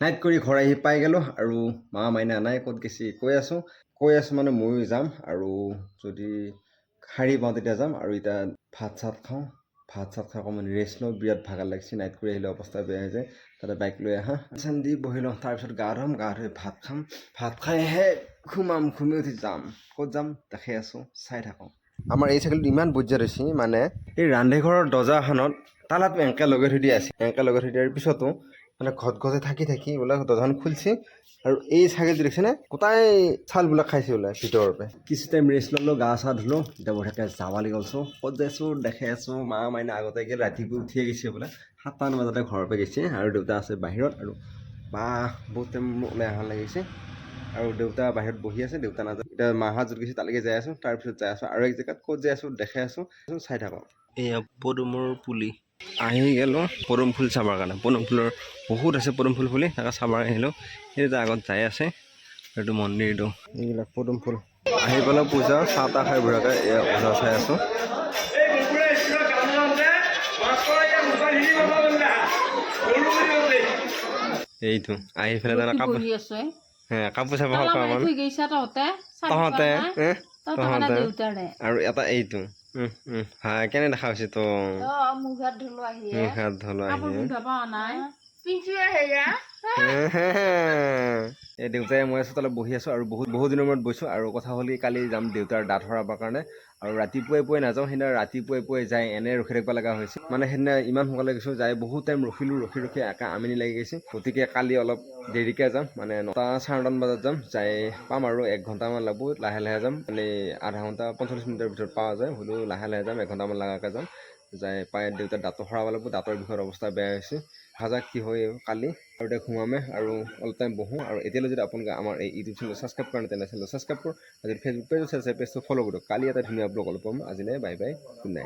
Night কৰি ঘৰ আহি পাই গ'লোঁ আৰু মা মাইনা নাই ক'ত গেছি? কৈ আছোঁ। কৈ আছোঁ মানে ময়ো যাম আৰু যদি শাৰী পাওঁ তেতিয়া যাম আৰু এতিয়া ভাত চাত খাওঁ। ভাত চাত খাই অকণমান ৰেষ্ট লওঁ বিৰাট ভাগৰ লাগিছে। নাইট কৰি আহিলে অৱস্থা বেয়া হৈ যায়। তাতে বাইক লৈ আহা। চান দি বহি লওঁ তাৰপিছত গা ধুম গা ধুই ভাত খাম। ভাত খাইহে ঘুমাম ঘুমি উঠি যাম। ক'ত যাম? দেখাই আছোঁ চাই থাকোঁ। আমাৰ এই চাইকেলটো ইমান বজ্জাত হৈছে মানে এই ৰান্ধেঘৰৰ দৰ্জাখনত এনেকৈ লগাই থৈ দিয়া আছে। এনেকৈ লগাই থৈ দিয়াৰ পিছতো মানে ঘট ঘটে থাকি থাকি বোলে দৰ্জাখন খুলিছে আৰু এই ছাগলীটো দেখিছেনে গোটাই চালবিলাক খাইছে বোলে ভিতৰৰ পৰা কিছু টাইম ৰেষ্ট ল'লোঁ গা চা ধুলোঁ এতিয়া বঢ়িয়াকৈ যাবালি গ'লছোঁ ক'ত যাইছোঁ দেখাই আছোঁ মা মাইনা আগতে গ'ল ৰাতিপুৱা উঠিয়ে গৈছে বোলে। সাতটামান বজাতে ঘৰৰ পৰা গৈছে আৰু দেউতা আছে বাহিৰত আৰু বা বহুত টাইম ওলাই অহা লাগিছে। আৰু দেউতা বাহিৰত বহি আছে দেউতা নাযায়। এতিয়া মাহঁত য'ত গৈছে তালৈকে যাই আছোঁ তাৰপিছত যাই আছোঁ আৰু এক জেগাত ক'ত যাই আছোঁ দেখাই আছোঁ চাই থাকক এয়া পদুমৰ পুলি। আহি গ'লোঁ পদুম ফুল চাবৰ কাৰণে। পদুম ফুলৰ বহুত আছে পদুম ফুল পুলি তাকে চাবৰ আহিলোঁ। সেইটো আগত যাই আছে এইটো মন্দিৰটো। এইবিলাক পদুম ফুল। আহি পেলাই পূজা চাহ তাহ খাই বঢ়িয়াকৈ এয়া পূজা চাই আছোঁ। এইটো আহি পেলাই তাৰমানে কাপোৰ কাপোৰ চাব তহঁতে তহঁতে আৰু এটা এইটো। উম উম হাই কেনে দেখা হৈছে তো? মুখ হাত ধুলো আহি মুখ হাত ধলো আহি এই দেউতাই মই আছোঁ তালৈ বহি আছোঁ আৰু বহুত বহুত দিনৰ মূৰত বহিছোঁ আৰু কথা হ'ল কি কালি যাম দেউতাৰ দাঁত সৰাবৰ কাৰণে। আৰু ৰাতিপুৱাই পুৱাই নাযাওঁ সেইদিনা ৰাতিপুৱাই পুৱাই যাই এনে ৰখি থাকিব লগা হৈছে। মানে সেইদিনা ইমান সোনকালে গৈছোঁ যাই বহুত টাইম ৰখিলোঁ ৰখি ৰখি একা আমনি লাগি গৈছে। গতিকে কালি অলপ দেৰিকৈ যাম মানে নটা চাৰে নটামান বজাত যাম। যাই পাম আৰু এক ঘণ্টামান লাগব লাহে লাহে যাম। মানে আধা ঘণ্টা পঞ্চল্লিছ মিনিটৰ ভিতৰত পোৱা যায় হ'লেও লাহে লাহে যাম এঘণ্টামান লগাকৈ যাম। যাই পাই দেউতাৰ দাঁতো সৰাব লাগিব, দাঁতৰ বিষয়ত অৱস্থা বেয়া হৈছে। ভাজা কি হয় কালি? আৰু এতিয়া ঘুমামে আৰু অলপ টাইম বহোঁ। আৰু এতিয়ালৈ যদি আপোনালোকে আমাৰ এই ইউটিউব চেনেল ছাবস্ক্ৰাইব কৰা নাই, তেনেহ'লে চেনেল ছাবস্ক্ৰাইব কৰক। আৰু যদি ফেচবুক পেজ আছে পেজটো ফ'ল' কৰক কালি এটা ধুনীয়া ব্লগ অলপ পাম। আজিলৈ বাই বাই গুড নাইট